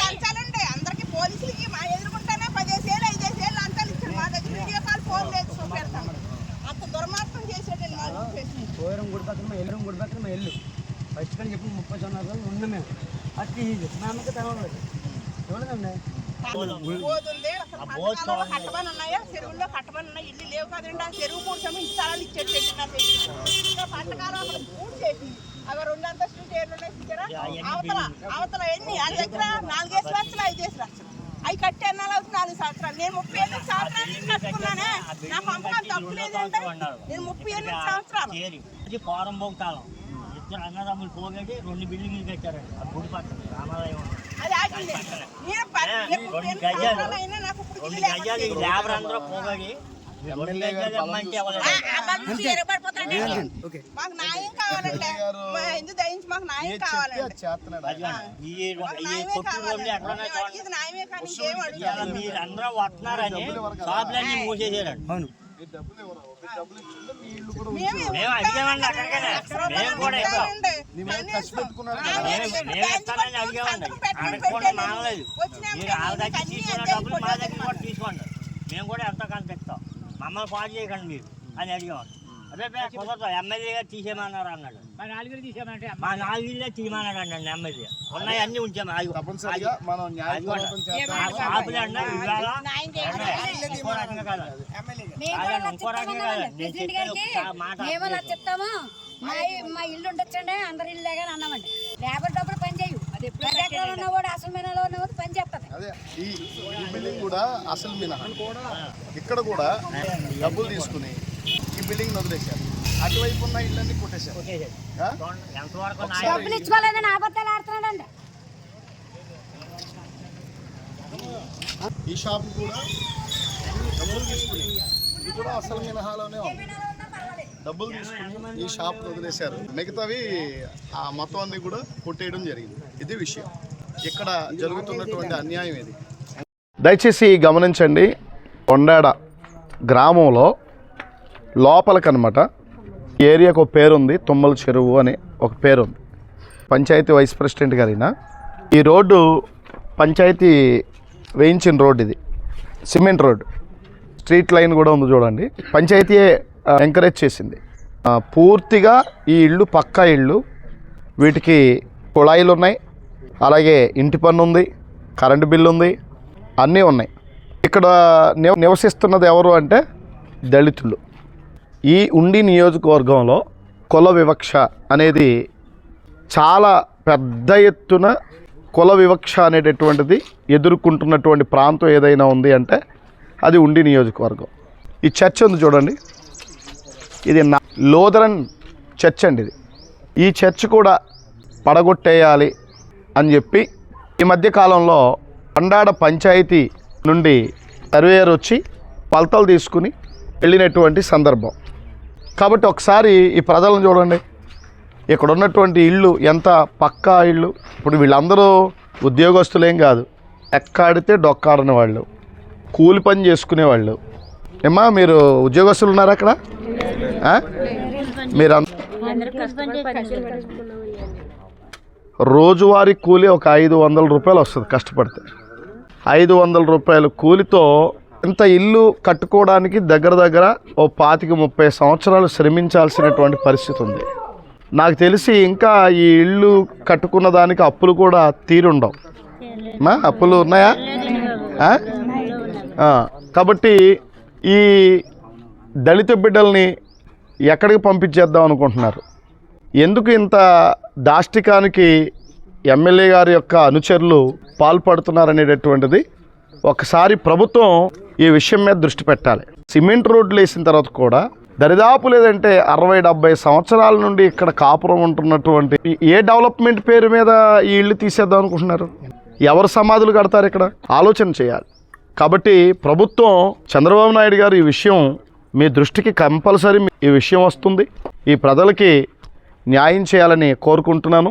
లంచాలండి. అందరికి పోలీసులకి మా ఎదుర్కొంటానే పదేసేళ్ళు ఐదేసేళ్ళు లంచాలు ఇచ్చారు. మా దగ్గర వీడియో కాల్ ఫోన్ లేదు. చూపెడతాం. అంత దుర్మార్గం చేసాడండి మా పోయరం గుడి పక్కన మా ఎల్లురం గుడి పక్కన మా ఇల్లు. ఫస్ట్ కానీ చెప్పి ముప్పై సంవత్సరాలు ఉన్నాం మేము. అట్టి ఇది మా అమ్మకి తెలవదు చూడదండి పోతుంది కట్టమని ఉన్నాయా చెరువుల్లో కట్టమని ఉన్నాయి ఇల్లు లేవు కదండి ఆ చెరువు పూడ్చాము ఇంటి స్థలాలు ఇచ్చాడు పెట్టినారు ఇంకా పంటకాలం అక్కడ పూడ్చేసి అవి రెండు అంతస్తులు ఏళ్ళు ఉన్నాయి చూసారా అవతల అవతల ఎన్ని వాళ్ళ దగ్గర నాలుగేసి లక్షలు ఐదేసి లక్షలు అవి కట్టి ఎన్నాళ్ళు అవుతుంది నాలుగు సంవత్సరాలు నేను ముప్పై ఎనిమిది సంవత్సరాల కట్టుకున్నానే నా పంపకాలు తప్పు లేదంటే నేను ముప్పై ఎనిమిది సంవత్సరాలు అది పోరంబోగు కాలం ఇద్దరు అన్నదమ్ములు పోగేటి రెండు బిల్డింగ్లు కట్టారండి ఆ గుడి పక్కన రామాలయం లేబర్ అందరూ పోగడి రెండు గజాలు ఇమ్మంటే ఇవ్వలేదు. ఓకే. మాకు న్యాయం కావాలండి. మా ఎందుకు దయించి మాకు న్యాయం ఏది చెప్తే కావాలండి. అది చేస్తున్నాడు. ఆయన. అదిగోండి. ఈ మాకు ఈ న్యాయమే కొట్టు కావాలండి. రోడ్లు ఎక్కడన్నా మేము చూడండి. అడిగేది న్యాయమే కానీ ఇంకేం ఇవాళ అడుగుతారు? మీరు అందరూ వస్తున్నారని షాపులన్నీ మూసేసారండి అవును. మేము అడిగామండి అక్కడికనే. మేము కూడా కదా. మేము ఇస్తానని అడిగామండి అడగకుండా మానలేదు. మీరు వాళ్ళ దగ్గర తీసుకున్న డబ్బులు మా దగ్గర కూడా తీసుకోండి. మేము కూడా ఎంత కొంత ఇస్తాం మమ్మల్ని పాడు చేయకండి మీరు అని అడిగామండి అదే కుదరదు. ఎమ్మెల్యే గారు తీసేయమన్నారు అన్నాడు. మా నాలుగు తీసామంటే మా నాలుగిల్లే తీయమన్నాడు అండి ఎమ్మెల్యే. ఉన్నాయి అన్ని ఉంచాము. తప్పనిసరిగా మనం అది అండి ఇవాళ ప్రెసిడెంట్ గారికి మేము అలా చెప్తాము మా ఇల్లు ఉండొచ్చండి అందరి ఇల్లు కానీ అన్నామండి. లేబర్ డబ్బులు పని చేయు. అది ఎప్పుడు ఉన్నవాడు అసలు మీనలో ఉన్నవాడు పని చేస్తుంది అదే ఈ ఈ బిల్డింగ్ కూడా అసలు మినహా ఇక్కడ కూడా డబ్బులు తీసుకుని ఈ బిల్డింగ్ వదిలేశారు. అటువైపు ఉన్న ఇళ్ళన్నీ కొట్టేశారు. డబ్బులు ఇచ్చుకోలేదని అబద్ధాలు ఆడుతున్నాడండి ఈ షాప్ కూడా డబ్బులు తీసుకుని ఇది కూడా అసలు మినహాలోనే ఉంది. డబ్బులు తీసుకుని ఈ షాప్ వదిలేశారు. మిగతావి ఆ మొత్తం అన్ని కూడా కొట్టేయడం జరిగింది. ఇది విషయం. ఇక్కడ జరుగుతున్నటువంటి అన్యాయం ఇది. దయచేసి గమనించండి కొండాడ గ్రామంలో లోపలకనమాట ఏరియాకు ఒక పేరుంది తుమ్మల చెరువు అని ఒక పేరుంది. పంచాయతీ వైస్ ప్రెసిడెంట్ గారిన. ఈ రోడ్డు పంచాయతీ వేయించిన రోడ్డు ఇది సిమెంట్ రోడ్డు. స్ట్రీట్ లైన్ కూడా ఉంది చూడండి. పంచాయతీ ఎంకరేజ్ చేసింది. పూర్తిగా ఈ ఇళ్ళు పక్కా ఇళ్ళు వీటికి కుళాయిలు ఉన్నాయి. అలాగే ఇంటి పన్ను ఉంది కరెంటు బిల్లు ఉంది అన్నీ ఉన్నాయి. ఇక్కడ నివసిస్తున్నది ఎవరు అంటే దళితులు. ఈ ఉండి నియోజకవర్గంలో కుల వివక్ష అనేది చాలా పెద్ద ఎత్తున కుల వివక్ష అనేటటువంటిది ఎదుర్కొంటున్నటువంటి ప్రాంతం ఏదైనా ఉంది అంటే అది ఉండి నియోజకవర్గం. ఈ చర్చ్ ఉంది చూడండి. ఇది నా లోదరన్ చర్చ్ అండి ఇది. ఈ చర్చ్ కూడా పడగొట్టేయాలి అని చెప్పి ఈ మధ్య కాలంలో పండాడ పంచాయతీ నుండి సర్వేయర్ వచ్చి పలతలు తీసుకుని వెళ్ళినటువంటి సందర్భం. కాబట్టి ఒకసారి ఈ ప్రజలను చూడండి. ఇక్కడ ఉన్నటువంటి ఇళ్ళు ఎంత పక్కా ఇళ్ళు ఇప్పుడు వీళ్ళందరూ ఉద్యోగస్తులేం కాదు. ఎక్కాడితే డొక్కాడని వాళ్ళు. కూలి పని చేసుకునే వాళ్ళు ఏమ్మా మీరు ఉద్యోగస్తులు ఉన్నారా అక్కడ? మీరు అంత- రోజువారీ కూలి ఒక ఐదు వందల రూపాయలు వస్తుంది కష్టపడితే. ఐదు వందల రూపాయల కూలితో ఇంత ఇల్లు కట్టుకోవడానికి దగ్గర దగ్గర ఓ పాతిక ముప్పై సంవత్సరాలు శ్రమించాల్సినటువంటి పరిస్థితి ఉంది. నాకు తెలిసి ఇంకా ఈ ఇల్లు కట్టుకున్న దానికి అప్పులు కూడా తీరుండవు. మా అప్పులు ఉన్నాయా? కాబట్టి ఈ దళిత బిడ్డల్ని ఎక్కడికి పంపించేద్దాం అనుకుంటున్నారు? ఎందుకు ఇంత దాష్టికానికి ఎమ్మెల్యే గారి యొక్క అనుచరులు పాల్పడుతున్నారనేటటువంటిది ఒకసారి ప్రభుత్వం ఈ విషయం మీద దృష్టి పెట్టాలి. సిమెంట్ రోడ్లు వేసిన తర్వాత కూడా దరిదాపు లేదంటే అరవై డెబ్బై సంవత్సరాల నుండి ఇక్కడ కాపురం ఉంటున్నటువంటి ఏ డెవలప్మెంట్ పేరు మీద ఈ ఇల్లు తీసేద్దాం అనుకుంటున్నారు? ఎవరు సమాధులు కడతారు ఇక్కడ? ఆలోచన చేయాలి. కాబట్టి ప్రభుత్వం చంద్రబాబు నాయుడు గారు ఈ విషయం మీ దృష్టికి కంపల్సరీ ఈ విషయం వస్తుంది. ఈ ప్రజలకి న్యాయం చేయాలని కోరుకుంటున్నాను.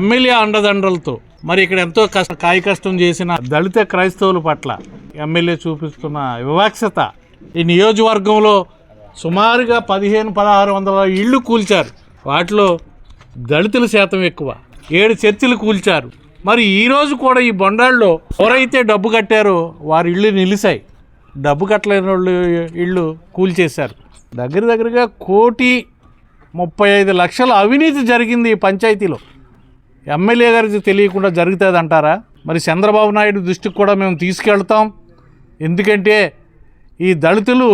ఎమ్మెల్యే అండదండలతో మరి ఇక్కడ ఎంతో కష్ట కాయ కష్టం చేసిన దళిత క్రైస్తవుల పట్ల ఎమ్మెల్యే చూపిస్తున్న వివక్షత ఈ నియోజకవర్గంలో సుమారుగా పదిహేను పదహారు వందల ఇళ్ళు కూల్చారు. వాటిలో దళితుల శాతం ఎక్కువ. ఏడు చర్చిలు కూల్చారు. మరి ఈరోజు కూడా ఈ బొండాల్లో ఎవరైతే డబ్బు కట్టారో వారి ఇళ్ళు నిలిచాయి డబ్బు కట్టలేని వాళ్ళు ఇళ్ళు కూల్చేశారు. దగ్గర దగ్గరగా కోటి ముప్పై ఐదు లక్షల అవినీతి జరిగింది ఈ పంచాయతీలో. ఎమ్మెల్యే గారికి తెలియకుండా జరుగుతుంది అంటారా మరి చంద్రబాబు నాయుడు దృష్టికి కూడా మేము తీసుకెళ్తాం. ఎందుకంటే ఈ దళితులు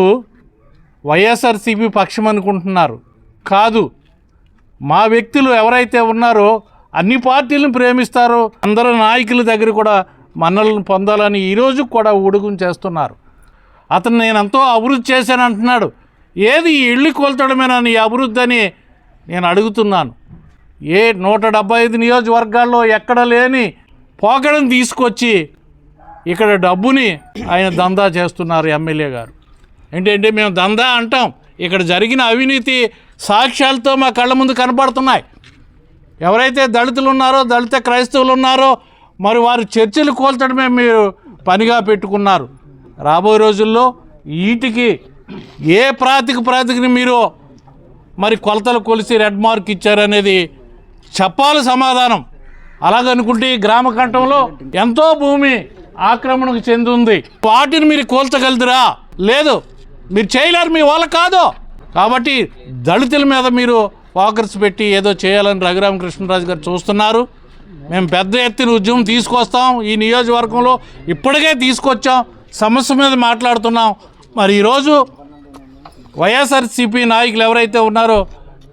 వైఎస్ఆర్సీపీ పక్షం అనుకుంటున్నారు. కాదు మా వ్యక్తులు ఎవరైతే ఉన్నారో అన్ని పార్టీలను ప్రేమిస్తారో అందరు నాయకుల దగ్గర కూడా మన్నలను పొందాలని ఈరోజు కూడా ఊడుగుం చేస్తున్నారు. అతను నేను ఎంతో అభివృద్ధి చేశాను అంటున్నాడు. ఏది ఈ ఇళ్ళు కోల్చడమేనా నీ అభివృద్ధి అని నేను అడుగుతున్నాను. ఏ నూట డెబ్బై ఐదు నియోజకవర్గాల్లో ఎక్కడ లేని పోకడం తీసుకొచ్చి ఇక్కడ డబ్బుని ఆయన దందా చేస్తున్నారు ఎమ్మెల్యే గారు. ఏంటంటే మేము దందా అంటాం. ఇక్కడ జరిగిన అవినీతి సాక్ష్యాలతో మా కళ్ళ ముందు కనపడుతున్నాయి. ఎవరైతే దళితులు ఉన్నారో దళిత క్రైస్తవులు ఉన్నారో మరి వారు చర్చలు కోల్చడమే మీరు పనిగా పెట్టుకున్నారు. రాబోయే రోజుల్లో వీటికి ఏ ప్రాతిక ప్రాతికని మీరు మరి కొలతలు కొలిసి రెడ్ మార్క్ ఇచ్చారనేది చెప్పాలి సమాధానం. అలాగనుకుంటే ఈ గ్రామ కంఠంలో ఎంతో భూమి ఆక్రమణకు చెందింది. వాటిని మీరు కోల్చగలుగుతారా లేదు. మీరు చేయలేరు మీ వాళ్ళ కాదు. కాబట్టి దళితుల మీద మీరు ఫోకస్ పెట్టి ఏదో చేయాలని రఘురామకృష్ణరాజు గారు చూస్తున్నారు. మేము పెద్ద ఎత్తున ఉద్యమం తీసుకొస్తాం. ఈ నియోజకవర్గంలో ఇప్పటికే తీసుకొచ్చాం. సమస్య మీద మాట్లాడుతున్నాం. మరి ఈరోజు వైఎస్ఆర్సీపీ నాయకులు ఎవరైతే ఉన్నారో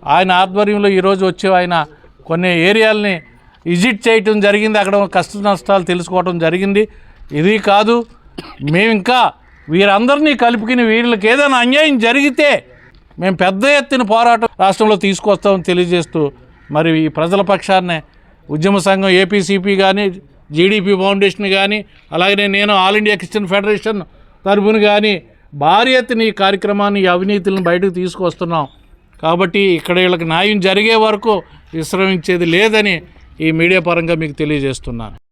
ఆయన ఆధ్వర్యంలో ఈరోజు వచ్చి ఆయన కొన్ని ఏరియాలని విజిట్ చేయటం జరిగింది. అక్కడ కష్ట నష్టాలు తెలుసుకోవడం జరిగింది. ఇది కాదు. మేము ఇంకా వీరందరినీ కలుపుకుని వీళ్ళకి ఏదైనా అన్యాయం జరిగితే మేము పెద్ద ఎత్తున పోరాటం రాష్ట్రంలో తీసుకొస్తామని తెలియజేస్తూ మరి ఈ ప్రజల పక్షాన్నే ఉద్యమ సంఘం ఏపీసీపీ కానీ జీడీపీ ఫౌండేషన్ కానీ అలాగే నేను ఆల్ ఇండియా క్రిస్టియన్ ఫెడరేషన్ తరఫున కానీ భారీ ఎత్తున ఈ కార్యక్రమాన్ని ఈ అవినీతులను బయటకు తీసుకొస్తున్నాం. కాబట్టి ఇక్కడ వీళ్ళకి న్యాయం జరిగే వరకు విశ్రమించేది లేదని ఈ మీడియా పరంగా మీకు తెలియజేస్తున్నాను.